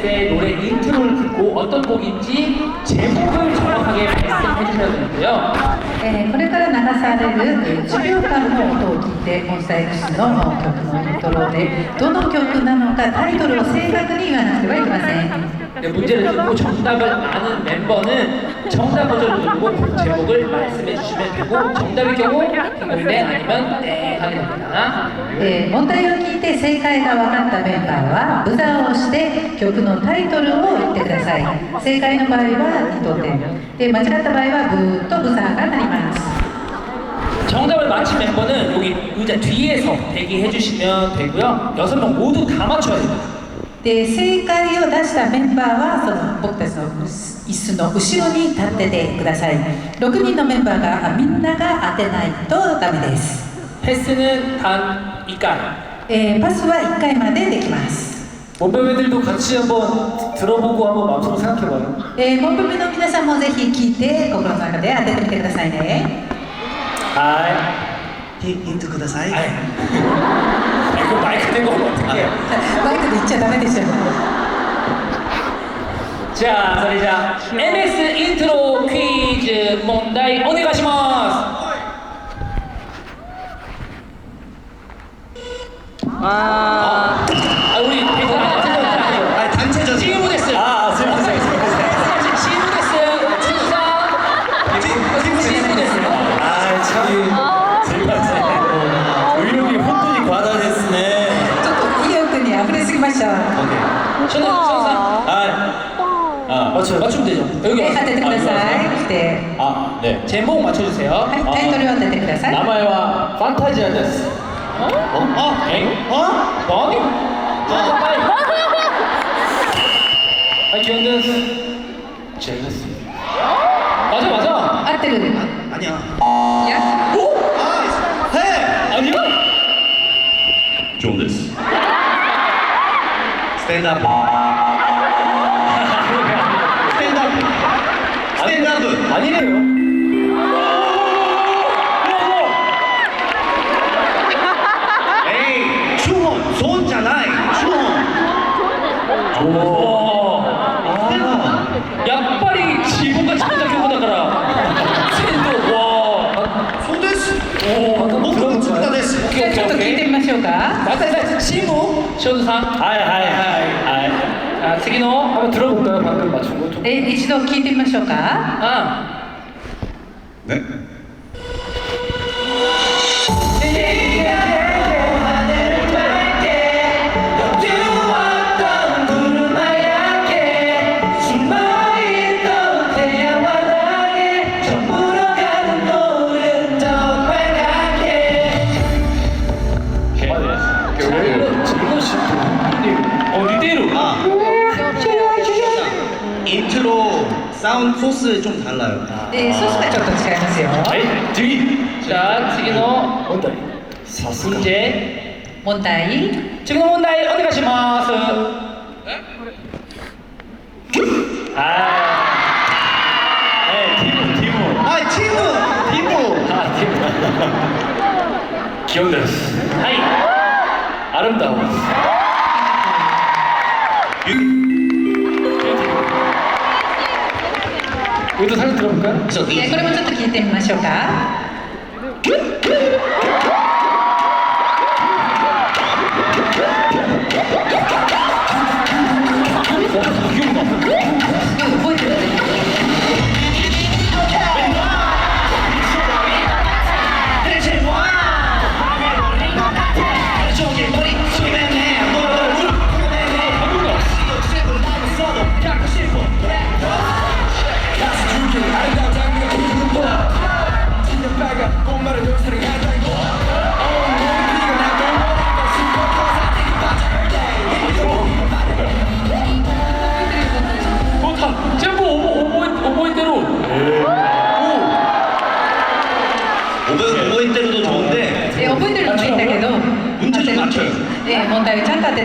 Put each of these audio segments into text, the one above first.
들으실때노래인트로를듣고어떤곡인지제목을정확하게말씀해주셔야되는데요えこれから流されるえー10秒の音を聞いて、モンスターの曲のイントロで、どの曲なのかタイトルを正確に言わなくてはいけません。근 문제를 듣고 정답을 아는 멤버는 정답 버전을 누고 제목을 말씀해 주시면 되고 정답의 경우 네 아니면 네가게 됩니다. 네, ー問題を聞いて正解が分かったメンバーはボタンを押して曲のタイトルを言ってくだ 네, い正解の場合は2点で間違った場合はブーとブザーが鳴ります 정답을 맞힌 멤버는 여기 의자 뒤에서 대기해 주시면 되고요. 여섯 명 모두 다 맞춰야 됩니다. で正解を出したメンバーはその僕たちの椅子の後ろに立っててください6人のメンバーがみんなが当てないとダメです는단이간えー、パスは1回までできます몸빼매들도같이한번들어보고한번마음속으로생각해봐요몸皆さんもぜひ聞いて心の中で当ててみてくださいね。はい。ヒントください。はい。バイクでってバイクで行っちゃダメでしょじゃあそれじゃあ MS イントロクイズ問題お願いしますああ 맞춰요. 맞추면 되죠. 여기 答えてくださいっ 네, 네. 아, 네. 제목 맞춰주세요. はいタイトルを当ててください와 판타지아 데스. 어? 어? 아, 엥? 어? 뭐? 아, 빨리. 아, 기억나는 젤스 맞아, 맞아. 合ってる 아니야. い 오! 아, 해! 아니야? 좋은 데스. 스탠드업. 오. 아. 약발이 지구가 진짜 기분하더라. 샌도 와. そうですおー僕の作ったですじゃあちょっと聞いてみましょうか。 맞다. 어, 뭐 지구. 쇼즈상. 아이 아이 아이. 아, 스기노 아. 아, 한번 들어볼까요? 방금 맞춘 거 좀. え一度聞いてみましょうか。 네, 네, 아. Hello. で、そうしちょっと違いますよ。はい、次。じゃあ、次の問題。さすが。問問題。次の問題、お願いします。えはい。え、ティム、ティム。はい、ティム。ティム。はい、ティム。す。はい。스하이아歌これもちょっと聞いてみましょうか y e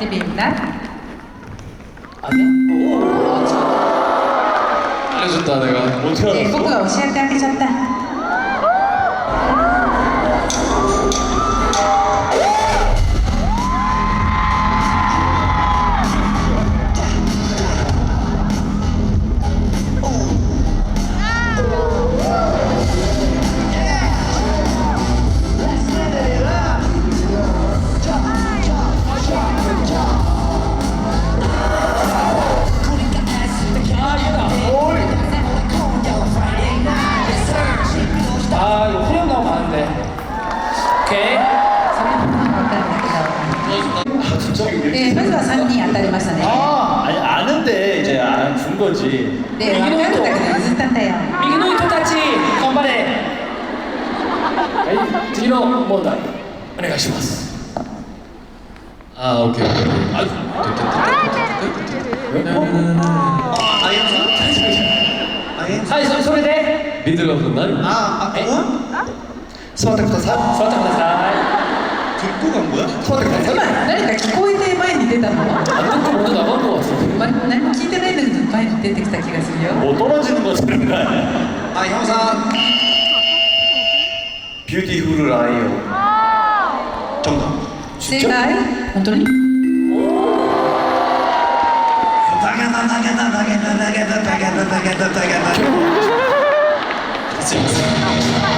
DB입니다. 아니야? 오, 아, 참. 알려줬다, 내가. 어떻게 알았어? 네, 꼬꾸가 오시한테 함께 다の問題お願いしますあーオッケーああはいそそれでビートルフになるああえ座ってください座ってください結構が뭐야座ってください今何か聞こえて前に出たのあなんかがはそ何も聞いてないのに前に出てきた気がするよのとするんだいあ、ひもさん 뷰티풀 아이요. 정답. 진짜요? 완전히? 당연하다당연하다당연하다당연하다당연하다당연하다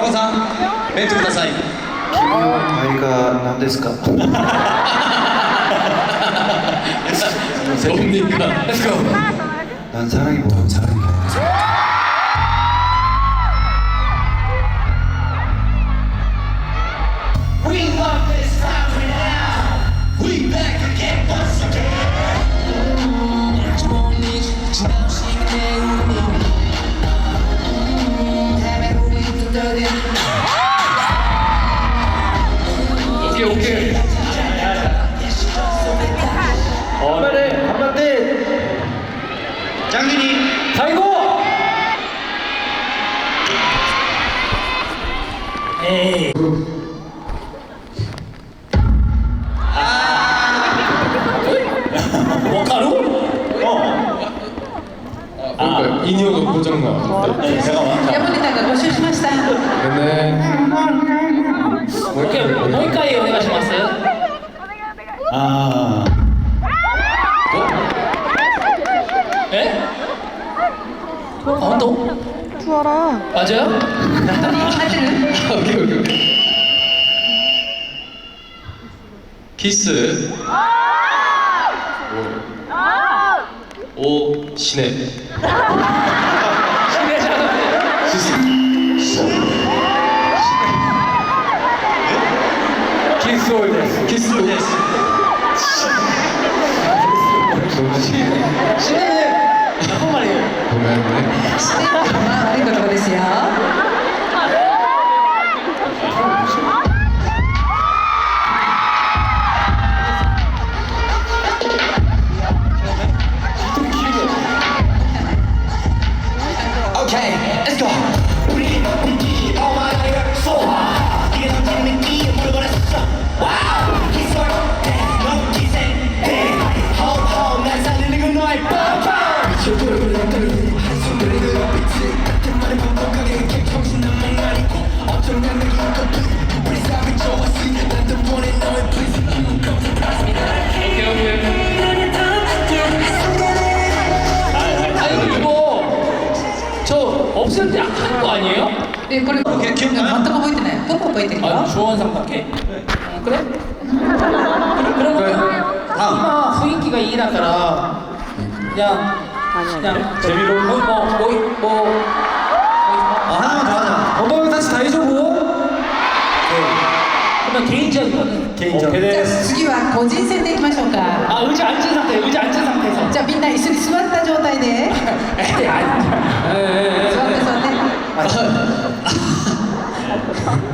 馬場さんベッドください君の体なんですか뭡니까 l 인이어가 고장 나. 어, 네. 제가 왔다. ヤモが募集しました 네네. 뭐 오케이, 뭐이う一回お願いします。 아. 예? 아, 너? 투어라. 맞아요? 本当に合って 아, 오케이 오케이. 키스. 아! お死ね死ねじゃなくて死ね死ねキスオイですキスオイです死ね死ね死ねはありがとうですよ 없을 때한거 아니에요? 네, 그리고 그게 기억나요? 어떤 거 보이드나요? 뽀뽀 보이드나요? 아, 조원상 밖에? 네. 어, 그래? 그래? 그러면 그래. 다음. 아, 분위기가 이나더라 그냥 아니 아니. 재미로 뽀뽀 뽀이 뽀. 아, 하나만 더 하자. 엄마가 어, 다시 다 해주고. 그러면 개인전 거는 개인전. 자, 次は個人戦でいきましょうか。아 의자 앉은 상태 의자 앉은 상태에서. じゃあみんな椅子に座った状 에이 아니. 에이, 에이, 에이. 座って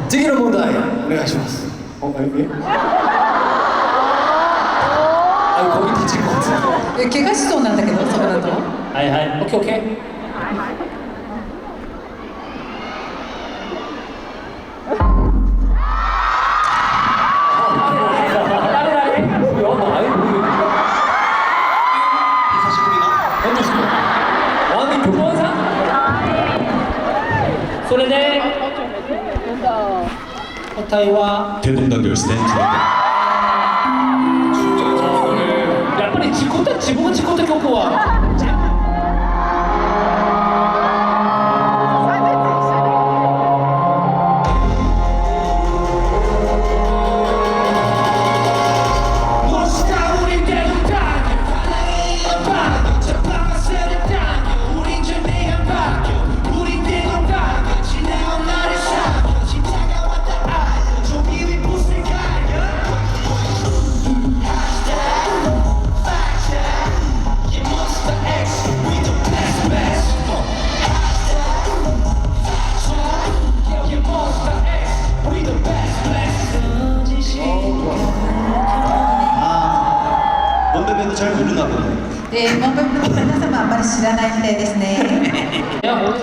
찌개로 본다. 내가 좋았어. 어, 여기? 아, え怪我しそうなんだけどそこだとはいはい OKOK、OK OK それで答えは天丼だけですね。自己と自分自己と曲は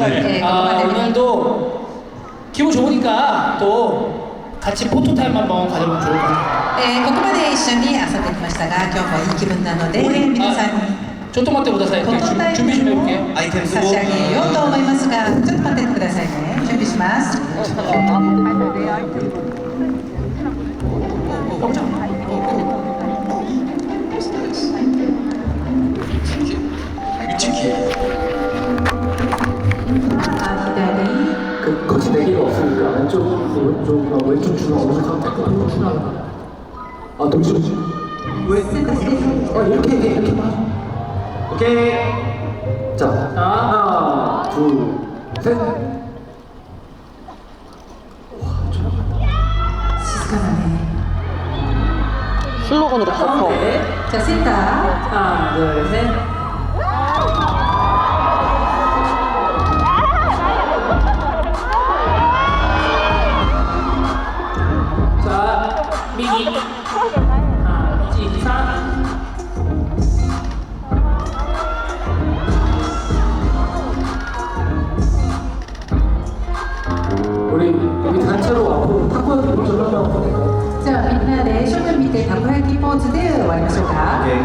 네. 이렇게 네, 아, 녹화되는 오늘도 기분 좋으니까 또 같이 포토타임 한번 가져보면 좋을 것 같아요. えーここまで一緒に遊んできましたが今日もいい気分なので皆さんに 조금만 때 보다 사이 포토타임 준비 좀 해볼게요. 아이템 差 쓰고 し上げようと思いますがちょっと待っててくださいね準備します。 깜짝. 안쪽 오른쪽과 왼쪽 줄 어느 정도 따끔하게 출하는 아 동시에 왜? 아, 이렇게 이렇게 이렇게 오케이 자 하나 둘셋 슬로건으로 커서 자, 셋다 하나, 둘, 셋. じゃあみんなで正面見てたこ焼きポーズで終わりましょうか、okay.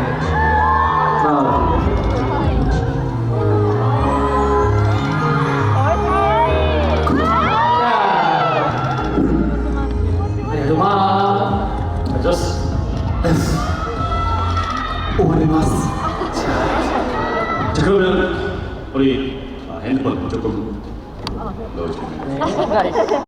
終わります。